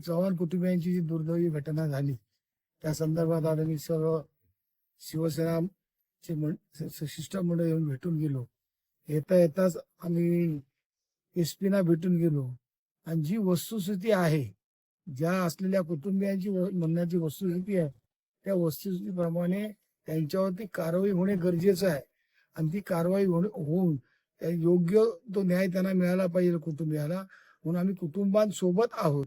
चव्हाण कुटुंबियांची जी दुर्दैवी घटना झाली त्या संदर्भात आता मी सर्व शिवसेना स- शिष्टमंडळ येऊन भेटून गेलो. येता येताच आम्ही एस पीना भेटून गेलो. आणि जी वस्तुस्थिती आहे ज्या असलेल्या कुटुंबियांची व- म्हणण्याची वस्तुस्थिती आहे त्या वस्तुस्थितीप्रमाणे त्यांच्यावरती कारवाई होणे गरजेचं आहे. आणि ती कारवाई होऊन योग्य तो न्याय त्यांना मिळाला पाहिजे कुटुंबियाला. म्हणून आम्ही कुटुंबांसोबत आहोत.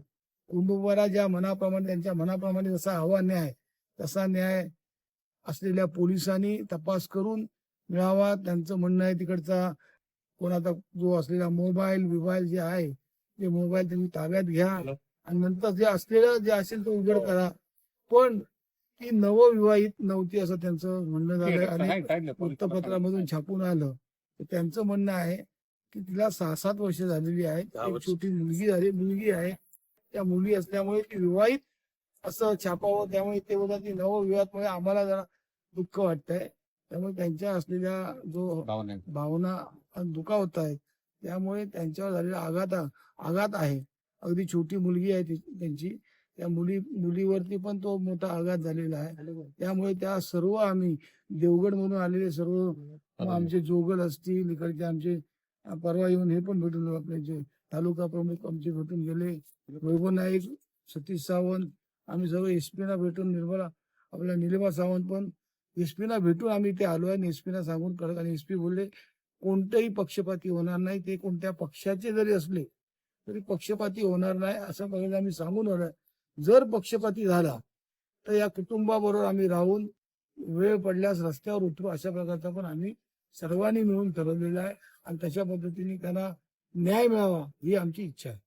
कुटुंबाला ज्या मनाप्रमाणे त्यांच्या मनाप्रमाणे जसा हवा न्याय तसा न्याय असलेल्या पोलिसांनी तपास करून मिळावा. त्यांचं म्हणणं आहे तिकडचा कोणाचा जो असलेला मोबाईल बिबाईल जे आहे ते मोबाईल त्यांनी ताब्यात घ्या. आणि नंतर जे असलेलं जे असेल ते उघड करा. पण ती नवविवाहित नव्हती असं त्यांचं म्हणणं झालं. आणि वृत्तपत्रामधून छापून आलं. तर त्यांचं म्हणणं आहे की तिला सहा सात वर्ष झालेली वर्ष. छोटी मुलगी झाली मुलगी आहे. त्या मुली असल्यामुळे ती विवाहित असं छापावं त्यामुळे ते बोलतात की नवविवाहामुळे आम्हाला जरा दुःख वाटतंय. त्यामुळे त्यांच्या असलेल्या जो भावना आणि दुखावत आहेत त्यामुळे त्यांच्यावर झालेला आघात आघात आहे. अगदी छोटी मुलगी आहे ती- त्यांची. त्या मुली मुलीवरती पण तो मोठा आघात झालेला आहे. त्यामुळे त्या सर्व आम्ही देवगड म्हणून आलेले सर्व आमचे जोगल असतील इकडचे आमचे परवा येऊन हे पण भेटून आपले जे तालुका प्रमुख आमचे भेटून गेले. वैभव नाईक सतीश सावंत आम्ही सर्व एसपीना भेटून निर्मला आपल्या निलिमा सावंत पण एसपीना भेटून आम्ही ते आलो आणि एसपीना सांगून कळत आणि एसपी बोलले कोणतेही पक्षपाती होणार नाही ते कोणत्या पक्षाचे जरी असले तरी पक्षपाती होणार नाही असं प्रकारे आम्ही सांगून आलोय जर पक्षपाती झाला तर या कुटुंबाबरोबर आम्ही राहून वेळ पडल्यास रस्त्यावर उतरू अशा प्रकारचा पण आम्ही सर्वांनी मिळून ठरवलेला आहे. आणि तशा पद्धतीने त्यांना न्याय मिळावा ही आमची इच्छा आहे.